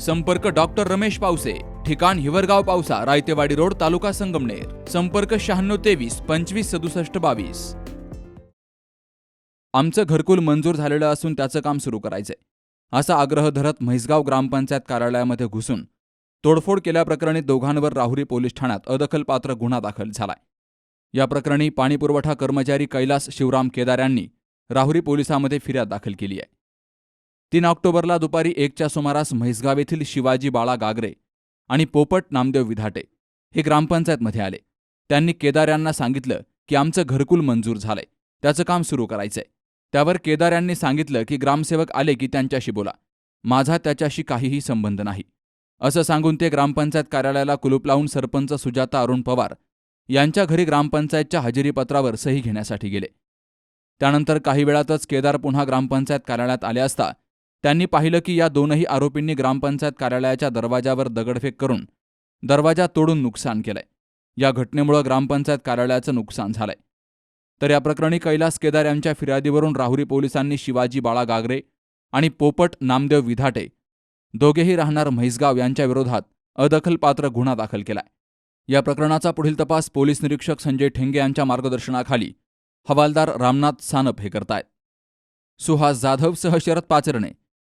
संपर्क डॉक्टर रमेश पावसे ठिकाण हिवरगाव पावसा रायतेवाडी रोड तालुका संगमनेर. संपर्क शहाण्णव तेवीस पंचवीस सदुसष्ट बावीस. आमचं घरकुल मंजूर झालेलं असून त्याचं काम सुरू करायचंय. असा आग्रह धरत म्हैसगाव ग्रामपंचायत कार्यालयामध्ये घुसून तोडफोड केल्याप्रकरणी दोघांवर राहुरी पोलीस ठाण्यात अदखलपात्र गुन्हा दाखल झालाय. या प्रकरणी पाणीपुरवठा कर्मचारी कैलास शिवराम केदार यांनी राहुरी पोलिसांमध्ये फिर्याद दाखल केली आहे. तीन ऑक्टोबरला दुपारी एकच्या सुमारास म्हैसगाव येथील शिवाजी बाळा गागरे आणि पोपट नामदेव विधाटे हे ग्रामपंचायतमध्ये आले. त्यांनी केदार यांना सांगितलं की आमचं घरकुल मंजूर झालंय. त्याचं काम सुरू करायचंय. त्यावर केदार यांनी सांगितलं की ग्रामसेवक आले की त्यांच्याशी बोला. माझा त्याच्याशी काहीही संबंध नाही. असं सांगून ते ग्रामपंचायत कार्यालयाला कुलूप लावून सरपंच सुजाता अरुण पवार यांच्या घरी ग्रामपंचायतच्या हजेरीपत्रावर सही घेण्यासाठी गेले. त्यानंतर काही वेळातच केदार पुन्हा ग्रामपंचायत कार्यालयात आले असता त्यांनी पाहिलं की या दोनही आरोपींनी ग्रामपंचायत कार्यालयाच्या दरवाजावर दगडफेक करून दरवाजा तोडून नुकसान केलंय. या घटनेमुळे ग्रामपंचायत कार्यालयाचं नुकसान झालंय. तर या प्रकरणी कैलास केदार यांच्या फिर्यादीवरून राहुरी पोलिसांनी शिवाजी बाळा गागरे आणि पोपट नामदेव विधाटे दोघेही राहणार म्हैसगाव यांच्या विरोधात अदखलपात्र गुन्हा दाखल केलाय. या प्रकरणाचा पुढील तपास पोलीस निरीक्षक संजय ठेंगे यांच्या मार्गदर्शनाखाली हवालदार रामनाथ सानप हे करतायत. सुहास जाधवसह शरद पाचरणे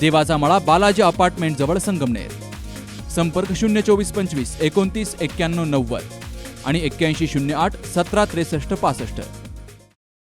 देवाचा मळा बालाजी अपार्टमेंट जवळ संगमनेर. संपर्क शून्य चोवीस पंचवीस एकोणतीस एक्क्याण्णव नव्वद आणि एक्क्याऐंशी शून्य आठ सतरा त्रेसष्ट पासष्ट.